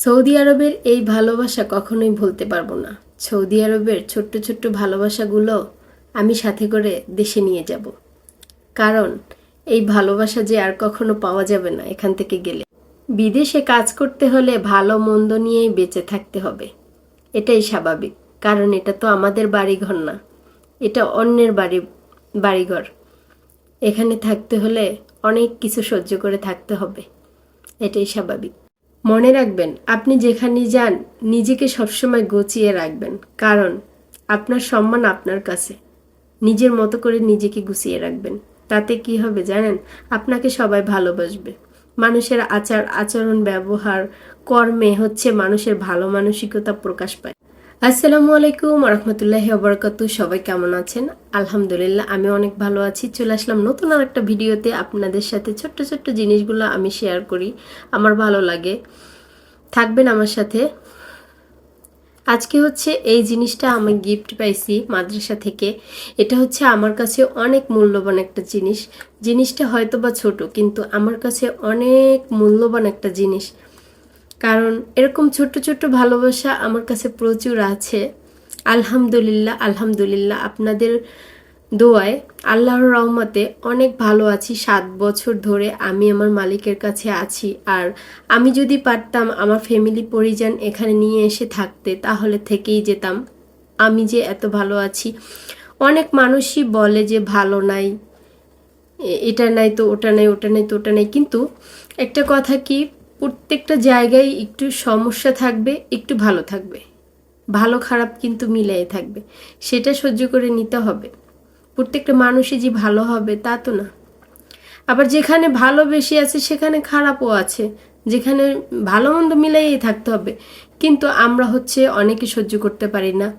Saudi আরবের এই ভালোবাসা কখনোই ভুলতে পারব না। সৌদি আরবের ছোট্ট ছোট্ট ভালোবাসাগুলো আমি সাথে করে দেশে নিয়ে যাব। কারণ, এই ভালোবাসা যে আর কখনো পাওয়া যাবে না এখান থেকে গেলে। বিদেশে কাজ করতে হলে ভালো মন্দ নিয়েই বেঁচে থাকতে হবে। এটাই স্বাভাবিক, কারণ এটা তো আমাদের বাড়িঘর না। এটা অন্যের বাড়ি, বাড়িঘর। এখানে থাকতে হলে অনেক কিছু সহ্য করে থাকতে হবে। এটাই স্বাভাবিক। মনে রাখবেন, আপনি যেখানে যান, নিজেকে সবসময় গচিয়ে রাখবেন। কারণ, আপনার সম্মান আপনার কাছে। নিজের মতো করে নিজেকে গুছিয়ে রাখবেন। তাতে কি হবে জানেন? আপনাকে সবাই ভালোবাসবে। মানুষের আচার, আচরণ, ব্যবহার, কর্মে হচ্ছে মানুষের ভালো মানসিকতা প্রকাশ পায়। আসসালামু আলাইকুম রহমতুল্লাহ অবরকাতু সবাই কেমন আছেন? আলহামদুলিল্লাহ, আমি অনেক ভালো আছি। চলে আসলাম নতুন আর একটা ভিডিওতে। আপনাদের সাথে ছোট্ট ছোট্ট জিনিসগুলো আমি শেয়ার করি। আমার ভালো লাগে। থাকবেন আমার সাথে। আজকে হচ্ছে এই জিনিসটা আমি গিফট পাইছি মাদ্রাসা থেকে। এটা হচ্ছে আমার কাছে অনেক মূল্যবান একটা জিনিস। জিনিসটা হয়তো বা ছোট, কিন্তু আমার কাছে অনেক মূল্যবান একটা জিনিস। কারণ এরকম ছোট্ট ছোট্ট ভালোবাসা আমার কাছে প্রচুর আছে। আলহামদুলিল্লাহ আলহামদুলিল্লাহ, আপনাদের দোয়ায় আল্লাহর রহমতে অনেক ভালো আছি। সাত বছর ধরে আমি আমার মালিকের কাছে আছি। আর আমি যদি পারতাম আমার ফ্যামিলি পরিজন এখানে নিয়ে এসে থাকতে, তাহলে থেকেই যেতাম। আমি যে এত ভালো আছি। অনেক মানুষই বলে যে ভালো নাই এটা নাই তো, ওটা নাই ওটা নাই তো, ওটা নাই। কিন্তু একটা কথা কি প্রত্যেকটা জায়গায় একটু সমস্যা থাকবে, একটু ভালো থাকবে। ভালো খারাপ কিন্তু মিলাই থাকবে। সেটা সহ্য করে নিতে হবে। প্রত্যেকটা মানুষই যে ভালো হবে তা তো না। আবার যেখানে ভালো বেশি আছে, সেখানে খারাপও আছে। যেখানে ভালো মন্দ মিলাইই থাকতে হবে। কিন্তু আমরা হচ্ছে অনেকে সহ্য করতে পারি না।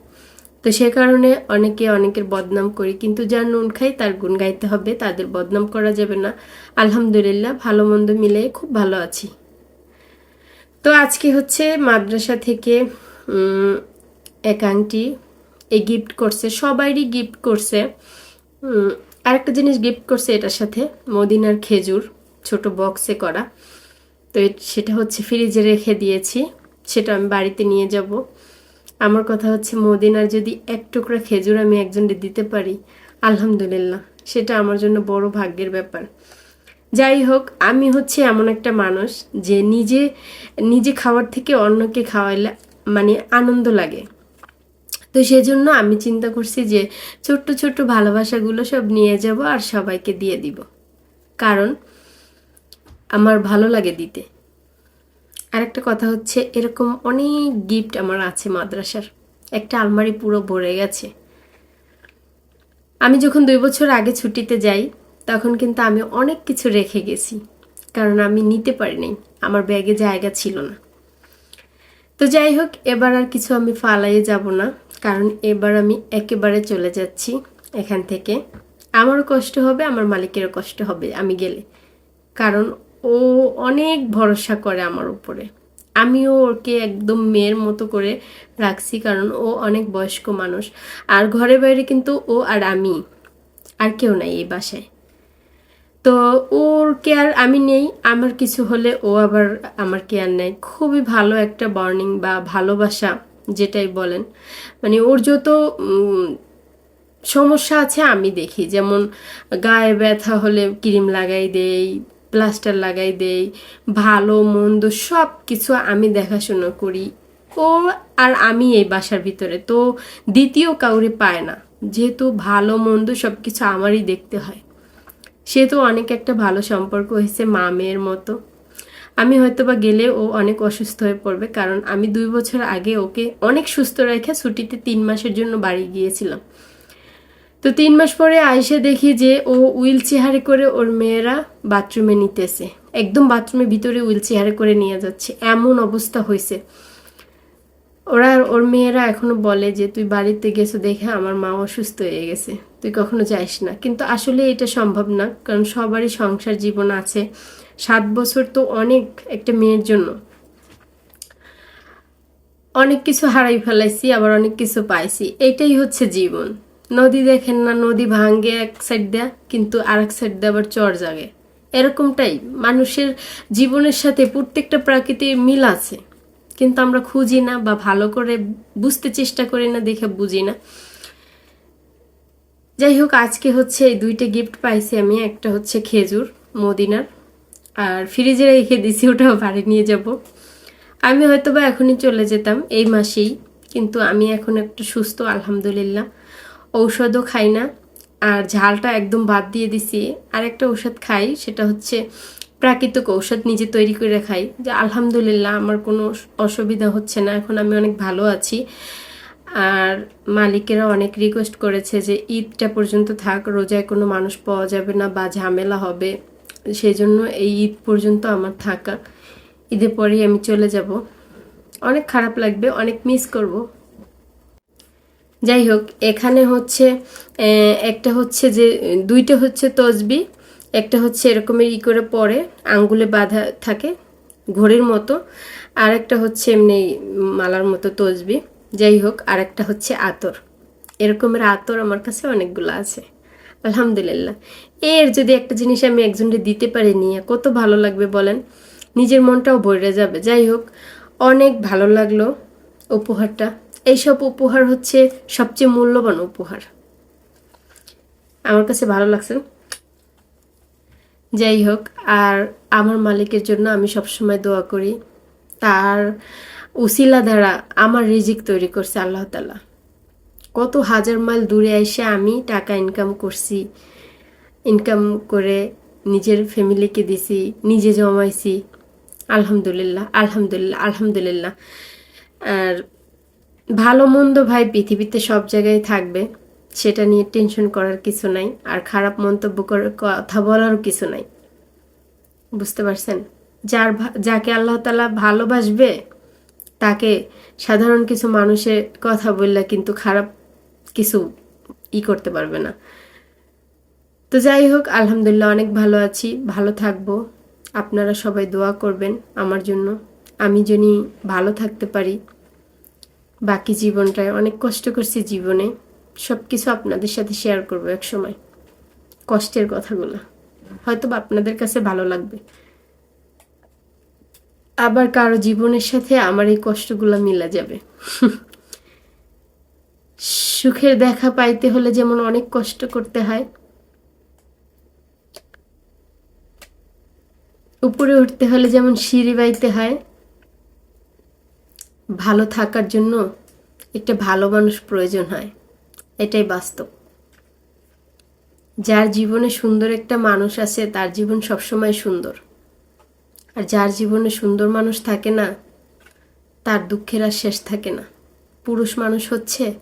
তো সে কারণে অনেকে অনেকের বদনাম করি। কিন্তু যার নুন খাই, তার গুণ গাইতে হবে। তাদের বদনাম করা যাবে না। আলহামদুলিল্লাহ, ভালো মন্দ মিলে খুব ভালো আছি। তো আজকে হচ্ছে মাদ্রাসা থেকে এক আংটি এই গিফট করছে, সবাইরই গিফট করছে। আরেকটা জিনিস গিফট করছে এটার সাথে, মদিনার খেজুর, ছোট বক্সে করা। তো সেটা হচ্ছে ফ্রিজে রেখে দিয়েছি, সেটা আমি বাড়িতে নিয়ে যাব। আমার কথা হচ্ছে মদিনার যদি এক টুকরা খেজুর আমি একজনকে দিতে পারি, আলহামদুলিল্লাহ, সেটা আমার জন্য বড় ভাগ্যের ব্যাপার। যাই হোক আমি হচ্ছে এমন একটা মানুষ যে নিজে নিজে খাওয়ার থেকে অন্যকে খাওয়াইলে মানে আনন্দ লাগে। তো সেজন্য আমি চিন্তা করছি যে ছোট্ট ছোট্ট ভালোবাসাগুলো সব নিয়ে যাব আর সবাইকে দিয়ে দিব। কারণ আমার ভালো লাগে দিতে। আরেকটা কথা হচ্ছে, এরকম অনেক গিফট আমার আছে মাদ্রাসার। একটা আলমারি পুরো ভরে গেছে। আমি যখন দুই বছর আগে ছুটিতে যাই তখন কিন্তু আমি অনেক কিছু রেখে গেছি, কারণ আমি নিতে পারিনি, আমার ব্যাগে জায়গা ছিল না। তো যাই হোক, এবার আর কিছু আমি ফালাইয়ে যাব না, কারণ এবার আমি একেবারে চলে যাচ্ছি এখান থেকে। আমারও কষ্ট হবে, আমার মালিকেরও কষ্ট হবে, আমি গেলে। কারণ ও অনেক ভরসা করে আমার উপরে। আমিও ওকে একদম মেয়ের মতো করে রাখছি, কারণ ও অনেক বয়স্ক মানুষ। আর ঘরে বাইরে কিন্তু ও আর আমি, আর কেউ নাই এই বাসায়। তো ওর কেয়ার আমি নেই, আমার কিছু হলে ও আবার আমার কেয়ার নেয়। খুবই ভালো একটা বর্নিং বা ভালোবাসা, যেটাই বলেন। মানে ওর যত সমস্যা আছে আমি দেখি। যেমন গায়ে ব্যথা হলে ক্রিম লাগাই দেই প্লাস্টার লাগাই দেই, ভালো, মন্দ সব কিছু আমি দেখাশোনা করি। ও আর আমি এই বাসার ভিতরে, তো দ্বিতীয় কাউরে পায় না। যেহেতু ভালো, মন্দ সব কিছু আমারই দেখতে হয়। সে তো অনেক একটা ভালো সম্পর্ক হয়েছে মা মেয়ের মতো। আমি হয়তো বা গেলে ও অনেক অসুস্থ হয়ে পড়বে, কারণ আমি দুই বছর আগে ওকে অনেক সুস্থ রেখে ছুটিতে তিন মাসের জন্য বাড়ি গিয়েছিলাম। তো তিন মাস পরে আইসে দেখি যে ও হুইল চেয়ারে করে ওর মেয়েরা বাথরুমে নিতেছে। একদম বাথরুমের ভিতরে হুইল চেয়ারে করে নিয়ে যাচ্ছে। এমন অবস্থা হয়েছে। ওরা ওর মেয়েরা এখনও বলে যে, তুই বাড়িতে গেছো দেখে আমার মা অসুস্থ হয়ে গেছে। তুই কখনো যাইস না। কিন্তু আসলে এটা সম্ভব না, কারণ সবারই সংসার জীবন আছে। সাত বছর তো অনেক একটা মেয়ের জন্য। অনেক কিছু হারাই ফেলাইছি, আবার অনেক কিছু পাইছি। এটাই হচ্ছে জীবন। নদী দেখেন না, নদী ভাঙ্গে এক সাইড দেয়া, কিন্তু আর এক সাইড দিয়ে আবার চর জাগে। এরকমটাই। মানুষের জীবনের সাথে প্রত্যেকটা প্রাকৃতিক মিল আছে। কিন্তু আমরা খুঁজি না বা ভালো করে বুঝতে চেষ্টা করি না, দেখে বুঝি না। যাই হোক আজকে হচ্ছে এই দুইটা গিফট পাইছি আমি। একটা হচ্ছে খেজুর, মদিনার। আর ফ্রিজে রেখে দিছি, ওটাও বাড়ি নিয়ে যাব। আমি হয়তো বা এখনই চলে যেতাম, এই মাসেই। কিন্তু আমি এখন একটু সুস্থ, আলহামদুলিল্লাহ। ঔষধও খাই না। আর ঝালটা একদম বাদ দিয়ে দিছি। আর একটা ঔষধ খাই, সেটা হচ্ছে প্রাকৃতিক ঔষধ নিজে তৈরি করে খাই। যে আলহামদুলিল্লাহ, আমার কোনো অসুবিধা হচ্ছে না। এখন আমি অনেক ভালো আছি। আর মালিকেরা অনেক রিকোয়েস্ট করেছে যে ঈদটা পর্যন্ত থাক, রোজায় কোনো মানুষ পাওয়া যাবে না বা ঝামেলা হবে। সেই জন্য এই ঈদ পর্যন্ত আমার থাকা। ঈদের পরেই আমি চলে যাব। অনেক খারাপ লাগবে, অনেক মিস করব। যাই হোক, এখানে হচ্ছে একটা হচ্ছে যে, দুইটা হচ্ছে তসবি, একটা হচ্ছে এরকমের ই করে পরে, আঙ্গুলে বাঁধা থাকে ঘড়ির মতো, আর একটা হচ্ছে এমনি মালার মতো তসবি। যাই হোক আর একটা হচ্ছে আতর। এরকমের আতর আমার কাছে অনেকগুলো আছে। আলহামদুলিল্লাহ। এর যদি একটা জিনিস আমি একজনকে দিতে পারি নিয়ে, কত ভালো লাগবে বলেন? নিজের মনটাও ভরে যাবে। যাই হোক অনেক ভালো লাগল উপহারটা। এইসব উপহার হচ্ছে সবচেয়ে মূল্যবান উপহার। আমার কাছে ভালো লাগছে। যাই হোক আর আমার মালিকের জন্য আমি সবসময় দোয়া করি। তার উসিলা দ্বারা আমার রিজিক তৈরি করছে আল্লাহ তালা কত হাজার মাইল দূরে এসে আমি টাকা ইনকাম করছি ইনকাম করে নিজের ফ্যামিলিকে দিছি, নিজে জমাইছি। আলহামদুলিল্লাহ আলহামদুলিল্লাহ আলহামদুলিল্লাহ। আর ভালো মন্দ ভাই পৃথিবীতে সব জায়গায় থাকবে, সেটা নিয়ে টেনশন করার কিছু নাই। আর খারাপ মন্তব্য করার কথা বলারও কিছু নাই। বুঝতে পারছেন? যার যাকে আল্লাহ তালা ভালোবাসবে, তাকে সাধারণ কিছু মানুষের কথা বললে কিন্তু খারাপ কিছু ই করতে পারবে না। তো যাই হোক, আলহামদুলিল্লাহ অনেক ভালো আছি, ভালো থাকব। আপনারা সবাই দোয়া করবেন আমার জন্য। আমি যিনি ভালো থাকতে পারি, বাকি জীবনটায় অনেক কষ্ট করছি জীবনে সব কিছু আপনাদের সাথে শেয়ার করব এক সময় কষ্টের কথাগুলো। হয়তো আপনাদের কাছে ভালো লাগবে। আবার কারও জীবনের সাথে আমার এই কষ্টগুলো মিলা যাবে। সুখের দেখা পাইতে হলে যেমন অনেক কষ্ট করতে হয়, উপরে উঠতে হলে যেমন সিঁড়ি বাইতে হয়, ভালো থাকার জন্য একটা ভালো মানুষ প্রয়োজন হয়, এটাই বাস্তব। যার জীবনে সুন্দর একটা মানুষ আছে, তার জীবন সবসময় সুন্দর। আর যার জীবনে সুন্দর মানুষ থাকে না, তার দুঃখের আর শেষ থাকে না। পুরুষ মানুষ হচ্ছে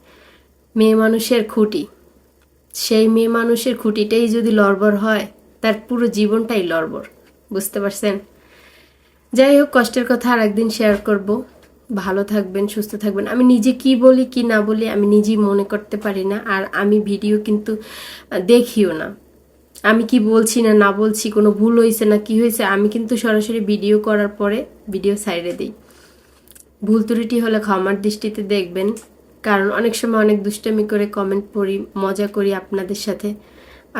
মেয়ে মানুষের খুঁটি। সেই মেয়ে মানুষের খুঁটিটাই যদি লড়বড় হয়, তার পুরো জীবনটাই লড়বড়। বুঝতে পারছেন? যাই হোক, কষ্টের কথা আর একদিন শেয়ার করব। ভালো থাকবেন, সুস্থ থাকবেন। আমি নিজে কি বলি, কি না বলি, আমি নিজেই মনে করতে পারি না, আর আমি ভিডিও কিন্তু দেখিও না। আমি কি বলছি না না বলছি, কোনো ভুল হয়েছে না কি হয়েছে আমি কিন্তু সরাসরি ভিডিও করার পরে ভিডিও সাইডে দিই। ভুল ত্রুটি হলে ক্ষমার দৃষ্টিতে দেখবেন, কারণ অনেক সময় অনেক দুষ্টামি করে কমেন্ট পড়ি, মজা করি আপনাদের সাথে।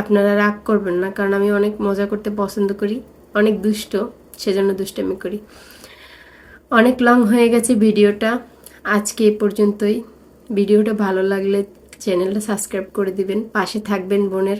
আপনারা রাগ করবেন না, কারণ আমি অনেক মজা করতে পছন্দ করি, অনেক দুষ্ট, সেজন্য দুষ্টামি করি। অনেক লং হয়ে গেছে ভিডিওটা, আজকে এ পর্যন্তই। ভিডিওটা ভালো লাগলে চ্যানেলটা সাবস্ক্রাইব করে দিবেন, পাশে থাকবেন বোনের।